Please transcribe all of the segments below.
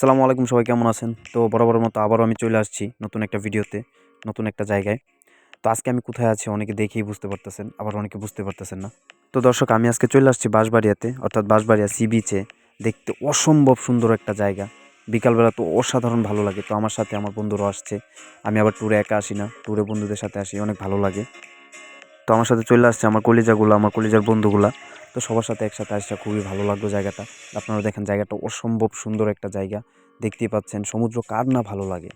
সালামু আলাইকুম, সবাই কেমন আছেন? তো বরাবরের মতো আবারও আমি চলে আসছি নতুন একটা ভিডিওতে, নতুন একটা জায়গায়। তো আজকে আমি কোথায় আছি অনেকে দেখেই বুঝতে পারতেছেন, আবার অনেকে বুঝতে পারতেছেন না। তো দর্শক, আমি আজকে চলে আসছি বাঁশবাড়িয়াতে, অর্থাৎ বাঁশবাড়িয়া সি বিচে, দেখতে অসম্ভব সুন্দর একটা জায়গা। বিকালবেলা তো অসাধারণ ভালো লাগে, তো আমার সাথে আমার বন্ধুরাও আসছে। আমি আবার ট্যুরে একা আসি না ট্যুরে বন্ধুদের সাথে আসি, অনেক ভালো লাগে। তো আমার সাথে চলে আসছে আমার কলিজাগুলো, আমার কলিজার বন্ধুগুলা। তো সবার সাথে একসাথে আসছে খুবই ভালো লাগল জায়গাটা। আপনারা দেখেন জায়গাটা অসম্ভব সুন্দর একটা জায়গা। দেখতেই পাচ্ছেন সমুদ্র কার না ভালো লাগে।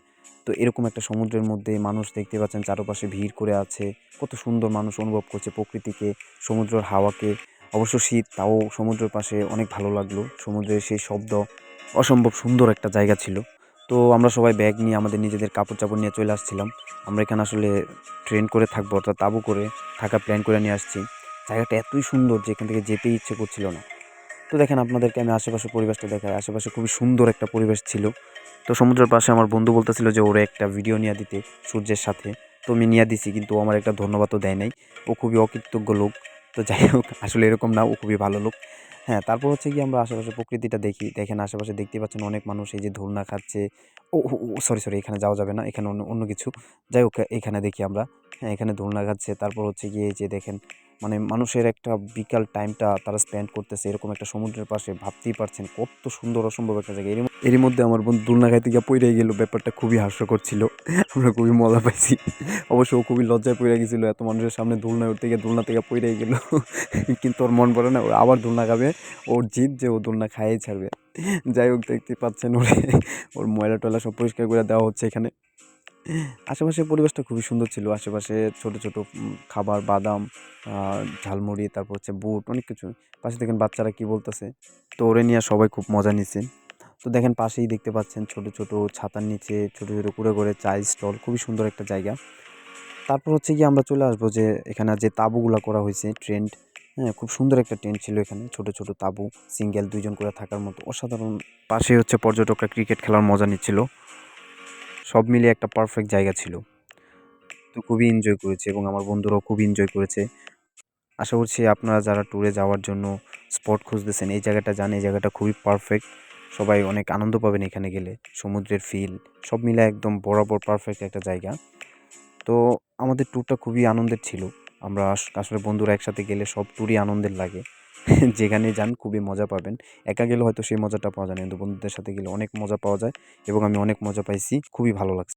তো এরকম একটা সমুদ্রের মধ্যে মানুষ দেখতে পাচ্ছেন, চারপাশে ভিড় করে আছে। কত সুন্দর মানুষ অনুভব করছে প্রকৃতিকে, সমুদ্রের হাওয়াকে। অবশ্য শীত, তাও সমুদ্রের পাশে অনেক ভালো লাগল। সমুদ্রের সেই শব্দ অসম্ভব সুন্দর একটা জায়গা ছিল। তো আমরা সবাই ব্যাগ নিয়ে আমাদের নিজেদের কাপড় চাপড় নিয়ে চলে আসছিলাম। আমরা এখানে আসলে ট্রেন করে থাকব, অর্থাৎ তাবু করে থাকা প্ল্যান করে নিয়ে আসছি। জায়গাটা এতই সুন্দর যে এখান থেকে যেতেই ইচ্ছে করছিল না। তো দেখেন আপনাদেরকে আমি আশেপাশে পরিবেশটা দেখাই। আশেপাশে খুবই সুন্দর একটা পরিবেশ ছিল। তো সমুদ্রের পাশে আমার বন্ধু বলতেছিল যে, ওরে একটা ভিডিও নিয়ে দিতে সূর্যের সাথে। তো আমি নিয়ে দিছি, কিন্তু আমার একটা ধন্যবাদও দেয় নাই। ও খুবই অকৃতজ্ঞ লোক। তো যাই হোক, আসলে এরকম না, ও খুবই ভালো লোক। হ্যাঁ তারপর হচ্ছে কি আমরা আশেপাশে প্রকৃতিটা দেখি। দেখেন আশেপাশে দেখতে পাচ্ছেন অনেক মানুষ এই যে ধুলনা খাচ্ছে। ও ও সরি সরি এখানে যাওয়া যাবে না, এখানে অন্য অন্য কিছু। যাই হোক, এখানে দেখি আমরা। হ্যাঁ এখানে ধুলনা খাচ্ছে। তারপর হচ্ছে গিয়ে যে দেখেন মানে মানুষের একটা বিকাল টাইমটা তারা স্পেন্ড করতেছে, এরকম একটা সমুদ্রের পাশে ভাবতেই পারছেন কত সুন্দর অসম্ভব একটা জায়গা। এর এরই মধ্যে আমার বন্ধু দুলনা খাইতে গিয়ে পড়ে গেল, ব্যাপারটা খুবই হাস্যকর ছিল, আমরা খুবই মজা পাইছি। অবশ্য ও খুবই লজ্জায় পড়ে গেছিল, এত মানুষের সামনে দুলনা উঠতে গিয়ে দুলনা থেকে পড়ে গেল। কিন্তু ওর মন পড়ে না আবার দুলনা খাবে, ওর জিদ যে ও দুলনা খাইয়েই ছাড়বে। যাই হোক, দেখতে পাচ্ছেন ওরে, ওর ময়লা টয়লা সব পরিষ্কার করে দেওয়া হচ্ছে এখানে। আশেপাশের পরিবেশটা খুবই সুন্দর ছিল। আশেপাশে ছোট ছোট খাবার, বাদাম ঝালমুড়ি, তারপর হচ্ছে বুট, অনেক কিছু। পাশে দেখেন বাচ্চারা কি বলতেছে। তো ওরে নিয়ে সবাই খুব মজা নিচ্ছে। তো দেখেন পাশেই দেখতে পাচ্ছেন ছোট ছোট ছাতার নিচে ছোট ছোট করে করে চায়ের স্টল। খুবই সুন্দর একটা জায়গা। তারপর হচ্ছে কি আমরা চলে আসব যে এখানে যে তাঁবুগুলা করা হয়েছে, ট্রেন্ড। হ্যাঁ খুব সুন্দর একটা টেন্ট ছিল এখানে। ছোট ছোট তাঁবু, সিঙ্গেল দুইজন করে থাকার মতো। অসাধারণ। পাশে হচ্ছে পর্যটকরা ক্রিকেট খেলার মজা নিচ্ছিল। সব মিলিয়ে একটা পারফেক্ট জায়গা ছিল। তো খুবই এনজয় করেছি এবং আমার বন্ধুরাও খুব এনজয় করেছে। আশা করছি আপনারা যারা ট্যুরে যাওয়ার জন্য স্পট খুঁজতেছেন, এই জায়গাটা যান, এই জায়গাটা খুবই পারফেক্ট সবাই অনেক আনন্দ পাবেন এখানে গেলে। সমুদ্রের ফিল সব মিলে একদম বরাবর পারফেক্ট একটা জায়গা। তো আমাদের ট্যুরটা খুবই আনন্দের ছিল। আমরা আস- আসলে বন্ধুরা একসাথে গেলে সব ট্যুরই আনন্দের লাগে। যেখানে যান খুবই মজা পাবেন। একা গেলে হয়তো সেই মজাটা পাওয়া যায় না। কিন্তু বন্ধুদের সাথে গেলে অনেক মজা পাওয়া যায় এবং আমি অনেক মজা পাইছি। খুবই ভালো লাগছে।